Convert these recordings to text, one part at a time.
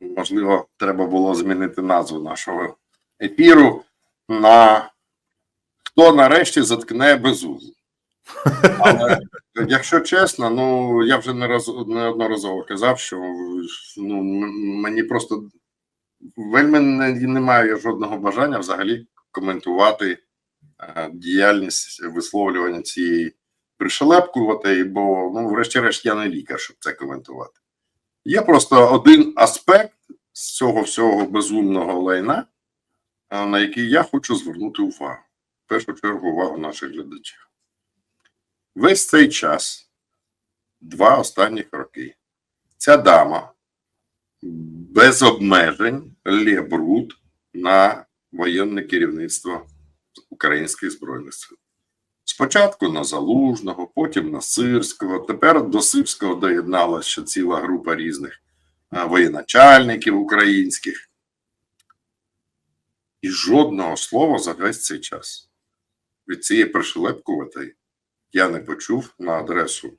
Можливо, треба було змінити назву нашого ефіру на хто нарешті заткне безузу. Але якщо чесно, ну я вже не раз неодноразово казав, що ну, мені просто вельми не, не маю жодного бажання взагалі коментувати е, діяльність висловлювання цієї пришелепкувати, бо, ну, врешті-решт, я не лікар, щоб це коментувати. Є просто один аспект з цього всього безумного лайна, на який я хочу звернути увагу. В першу чергу увагу наших глядачів. Весь цей час, два останніх роки, ця дама без обмежень лє бруд на воєнне керівництво українських збройних сил. Спочатку на Залужного, потім на Сирського. Тепер до Сирського доєдналася ціла група різних воєначальників українських. І жодного слова за весь цей час від цієї пришелепкуватої я не почув на адресу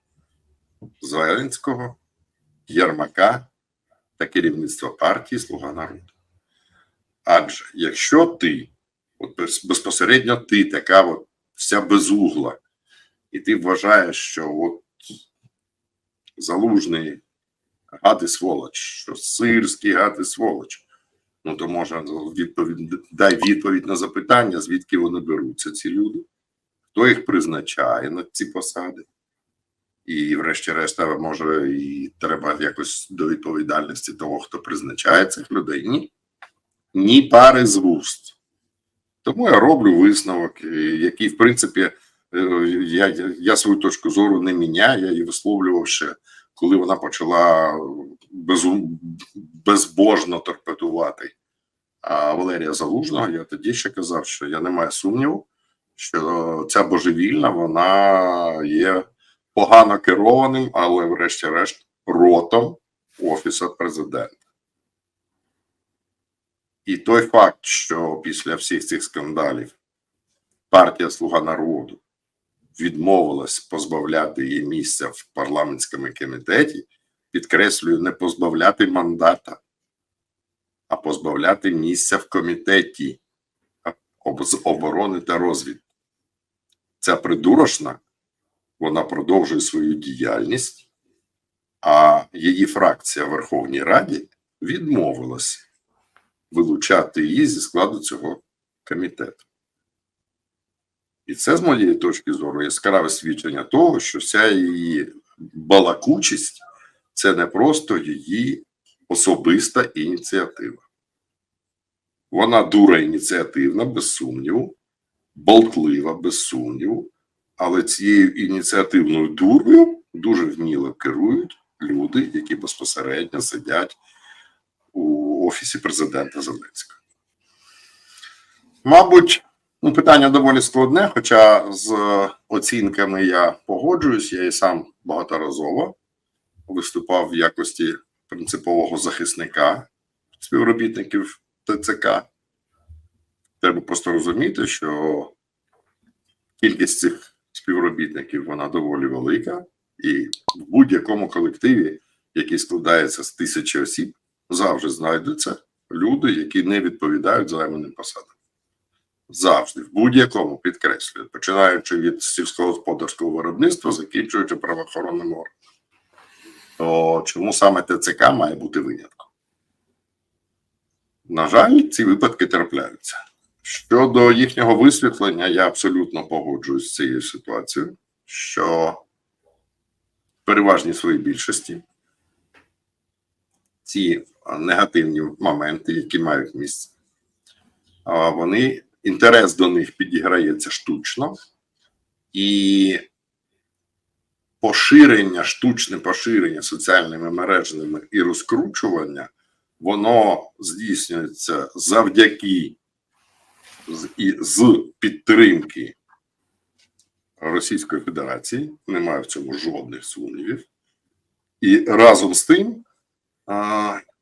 Зеленського, Єрмака та керівництва партії Слуга народу. Адже якщо ти, от безпосередньо ти така от вся безугла, і ти вважаєш, що от залужний гад і сволоч, що сирський гад і сволоч, ну то може відповідь, дай відповідь на запитання, звідки вони беруться, ці люди, хто їх призначає на ці посади. І, врешті-решт, може, і треба якось до відповідальності того, хто призначає цих людей. Ні. Ні пари з вуст. Тому я роблю висновок, е, який, в принципі, е, я, я свою точку зору не міняю, я її висловлював ще, коли вона почала безум, безбожно торпедувати а Валерія Залужного. Я тоді ще казав, що я не маю сумніву, що ця божевільна вона є погано керованим, але, врешті-решт, ротом Офісу президента. І той факт, що після всіх цих скандалів партія Слуга народу відмовилась позбавляти її місця в парламентському комітеті, підкреслюю, не позбавляти мандата, а позбавляти місця в комітеті з оборони та розвідки. Ця придурочна, вона продовжує свою діяльність, а її фракція в Верховній Раді відмовилась вилучати її зі складу цього комітету. І це, з моєї точки зору, яскраве свідчення того, що вся її балакучість це не просто її особиста ініціатива. Вона дура ініціативна, без сумніву, болтлива, без сумніву, але цією ініціативною дурою дуже вміло керують люди, які безпосередньо сидять офісі президента Зеленського. Мабуть, ну, питання доволі складне, хоча з оцінками я погоджуюсь, я і сам багаторазово виступав в якості принципового захисника співробітників ТЦК. Треба просто розуміти, що кількість цих співробітників вона доволі велика, і в будь-якому колективі, який складається з тисячі осіб, завжди знайдуться люди, які не відповідають займаним посадам. Завжди, в будь-якому підкреслюю, починаючи від сільськогосподарського виробництва, закінчуючи правоохоронним органом. То чому саме ТЦК має бути винятком? На жаль, ці випадки трапляються. Щодо їхнього висвітлення, я абсолютно погоджуюсь з цією ситуацією, що в переважній своїй більшості ці негативні моменти, які мають місце, вони інтерес до них підіграється штучно, і поширення, штучне поширення соціальними мережами і розкручування воно здійснюється завдяки і з підтримки Російської Федерації, немає в цьому жодних сумнівів. І разом з тим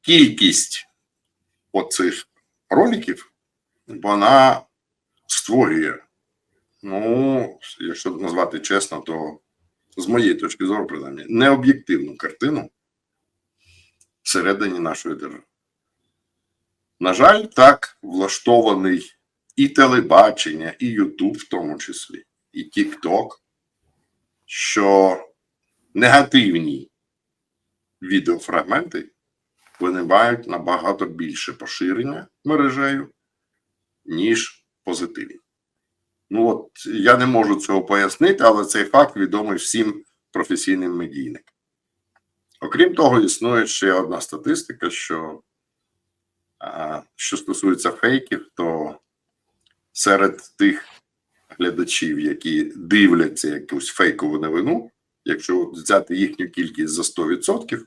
кількість оцих роликів вона створює, ну, якщо назвати чесно, то з моєї точки зору, принаймні, необ'єктивну картину всередині нашої держави. На жаль, так влаштований і телебачення, і Ютуб в тому числі, і Тікток, що негативні відеофрагменти вони мають набагато більше поширення мережею, ніж позитивні. Ну от я не можу цього пояснити, але цей факт відомий всім професійним медійникам. Окрім того, існує ще одна статистика, що що стосується фейків, то серед тих глядачів, які дивляться якусь фейкову новину, якщо взяти їхню кількість за 100%,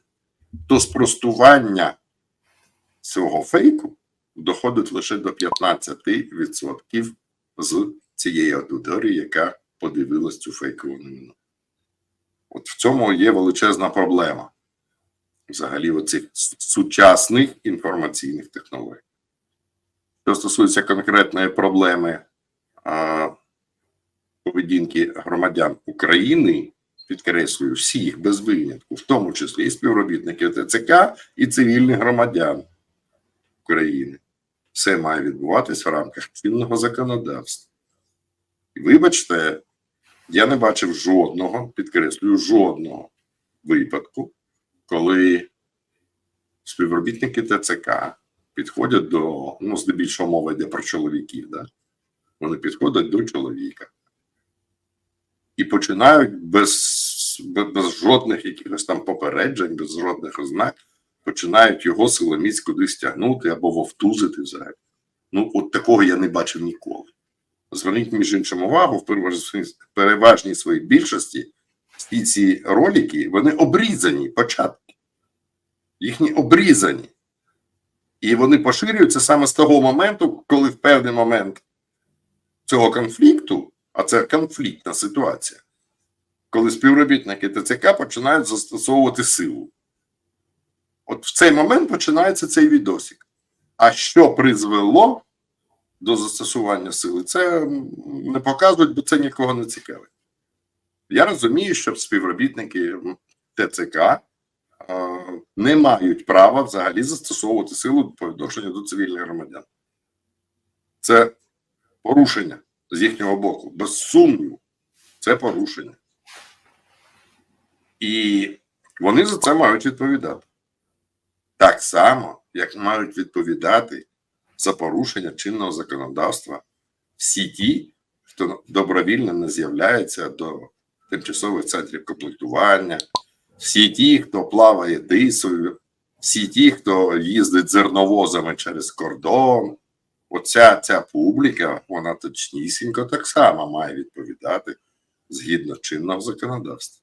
то спростування цього фейку доходить лише до 15% з цієї аудиторії, яка подивилась цю фейкову новину. От в цьому є величезна проблема взагалі оцих сучасних інформаційних технологій. Що стосується конкретної проблеми а, поведінки громадян України, підкреслюю, всіх без винятку, в тому числі і співробітників ТЦК, і цивільних громадян України. Все має відбуватись в рамках чинного законодавства. Вибачте, я не бачив жодного, підкреслюю, жодного випадку, коли співробітники ТЦК підходять до, ну, здебільшого мова йде про чоловіків, да? вони підходять до чоловіка і починають без, без, жодних якихось там попереджень, без жодних ознак, починають його силоміць кудись тягнути або вовтузити взагалі. Ну, от такого я не бачив ніколи. Зверніть між іншим увагу, в переважній своїй більшості всі ці ролики, вони обрізані початки. Їхні обрізані. І вони поширюються саме з того моменту, коли в певний момент цього конфлікту, а це конфліктна ситуація, коли співробітники ТЦК починають застосовувати силу. От в цей момент починається цей відосик. А що призвело до застосування сили, це не показують, бо це нікого не цікавить. Я розумію, що співробітники ТЦК е, не мають права взагалі застосовувати силу по відношенню до цивільних громадян. Це порушення з їхнього боку. Без сумніву, це порушення. І вони за це мають відповідати. Так само, як мають відповідати за порушення чинного законодавства всі ті, хто добровільно не з'являється до тимчасових центрів комплектування, всі ті, хто плаває тисою, всі ті, хто їздить зерновозами через кордон. Оця ця публіка, вона точнісінько так само має відповідати згідно чинного законодавства.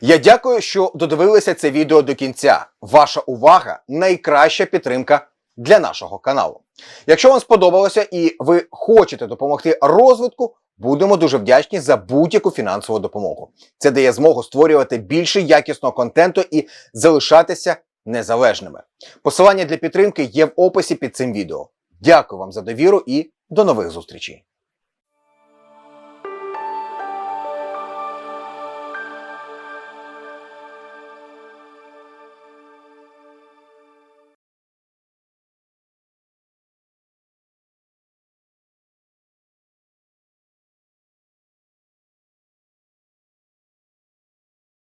Я дякую, що додивилися це відео до кінця. Ваша увага найкраща підтримка для нашого каналу. Якщо вам сподобалося і ви хочете допомогти розвитку, будемо дуже вдячні за будь-яку фінансову допомогу. Це дає змогу створювати більше якісного контенту і залишатися незалежними. Посилання для підтримки є в описі під цим відео. Дякую вам за довіру і до нових зустрічей.